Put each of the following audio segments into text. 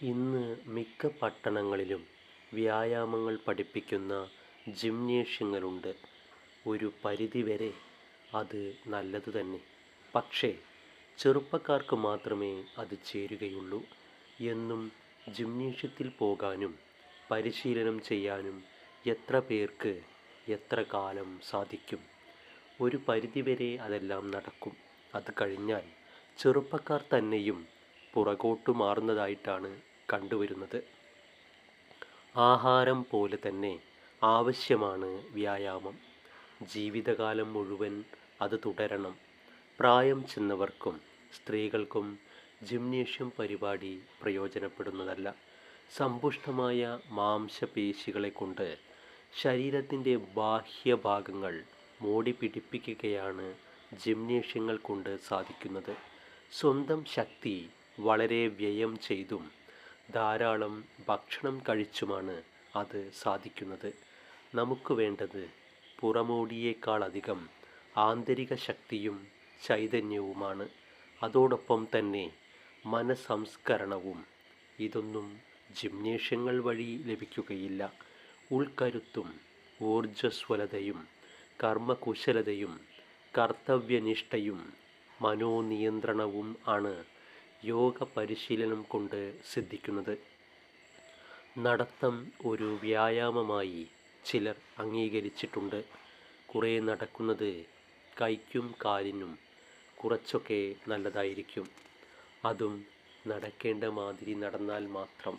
ഇന്ന് മിക്ക പട്ടണങ്ങളിലും വ്യായാമങ്ങൾ പഠിപ്പിക്കുന്ന ജിംനേഷ്യങ്ങളുണ്ട്. ഒരു പരിധിവരെ അത് നല്ലത് തന്നെ. പക്ഷേ ചെറുപ്പക്കാർക്ക് മാത്രമേ അത് ചേരുകയുള്ളൂ. എന്നും ജിംനേഷ്യത്തിൽ പോകാനും പരിശീലനം ചെയ്യാനും എത്ര പേർക്ക് എത്ര കാലം സാധിക്കും? ഒരു പരിധിവരെ അതെല്ലാം നടക്കും. അത് കഴിഞ്ഞാൽ ചെറുപ്പക്കാർ തന്നെയും പുറകോട്ട് മാറുന്നതായിട്ടാണ് കണ്ടുവരുന്നത്. ആഹാരം പോലെ തന്നെ ആവശ്യമാണ് വ്യായാമം. ജീവിതകാലം മുഴുവൻ അത് തുടരണം. പ്രായം ചെന്നവർക്കും സ്ത്രീകൾക്കും ജിംനേഷ്യം പരിപാടി പ്രയോജനപ്പെടുന്നതല്ല. സമ്പുഷ്ടമായ മാംസപേശികളെ കൊണ്ട് ശരീരത്തിന്റെ ബാഹ്യഭാഗങ്ങൾ മോടി പിടിപ്പിക്കുകയാണ് ജിംനേഷ്യങ്ങൾ കൊണ്ട് സാധിക്കുന്നത്. സ്വന്തം ശക്തി വളരെ വ്യയം ചെയ്തും ധാരാളം ഭക്ഷണം കഴിച്ചുമാണ് അത് സാധിക്കുന്നത്. നമുക്ക് വേണ്ടത് പുറമോടിയേക്കാളധികം ആന്തരിക ശക്തിയും ചൈതന്യവുമാണ്. അതോടൊപ്പം തന്നെ മനസംസ്കരണവും. ഇതൊന്നും ജിംനേഷ്യങ്ങൾ വഴി ലഭിക്കുകയില്ല. ഉൾക്കരുത്തും ഊർജസ്വലതയും കർമ്മകുശലതയും കർത്തവ്യനിഷ്ഠയും മനോനിയന്ത്രണവും ആണ് യോഗ പരിശീലനം കൊണ്ട് സിദ്ധിക്കുന്നത്. നടത്തം ഒരു വ്യായാമമായി ചിലർ അംഗീകരിച്ചിട്ടുണ്ട്. കുറേ നടക്കുന്നത് കൈക്കും കാലിനും കുറച്ചൊക്കെ നല്ലതായിരിക്കും. അതും നടക്കേണ്ട മാതിരി നടന്നാൽ മാത്രം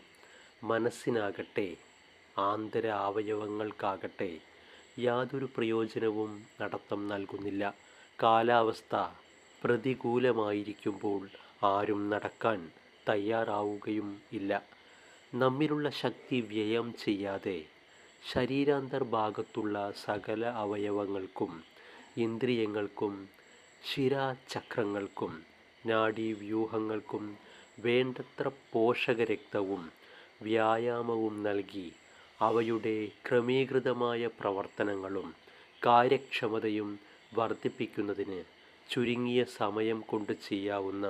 മനസ്സിനാകട്ടെ ആന്തര അവയവങ്ങൾക്കാകട്ടെ യാതൊരു പ്രയോജനവും നടത്തം നൽകുന്നില്ല. കാലാവസ്ഥ പ്രതികൂലമായിരിക്കുമ്പോൾ ആരും നടക്കാൻ തയ്യാറാവുകയും ഇല്ല. നമ്മിലുള്ള ശക്തി വ്യയം ചെയ്യാതെ ശരീരാന്തർഭാഗത്തുള്ള സകല അവയവങ്ങൾക്കും ഇന്ദ്രിയങ്ങൾക്കും ശിരാചക്രങ്ങൾക്കും നാഡീവ്യൂഹങ്ങൾക്കും വേണ്ടത്ര പോഷകരക്തവും വ്യായാമവും നൽകി അവയുടെ ക്രമീകൃതമായ പ്രവർത്തനങ്ങളും കാര്യക്ഷമതയും വർദ്ധിപ്പിക്കുന്നതിന് ചുരുങ്ങിയ സമയം കൊണ്ട് ചെയ്യാവുന്ന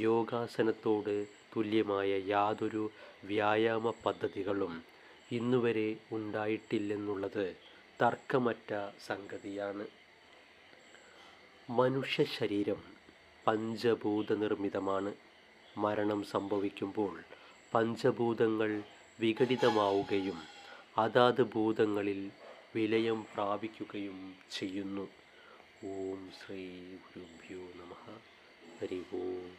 യോഗാസനത്തോട് തുല്യമായ യാതൊരു വ്യായാമ പദ്ധതികളും ഇന്നുവരെ ഉണ്ടായിട്ടില്ലെന്നുള്ളത് തർക്കമറ്റ സംഗതിയാണ്. മനുഷ്യ ശരീരം പഞ്ചഭൂത നിർമ്മിതമാണ് മരണം സംഭവിക്കുമ്പോൾ പഞ്ചഭൂതങ്ങൾ വിഘടിതമാവുകയും അതാത് ഭൂതങ്ങളിൽ വിലയം പ്രാപിക്കുകയും ചെയ്യുന്നു. ഓം ശ്രീ ഗുരുഭ്യോ നമ. ഹരി ഓം.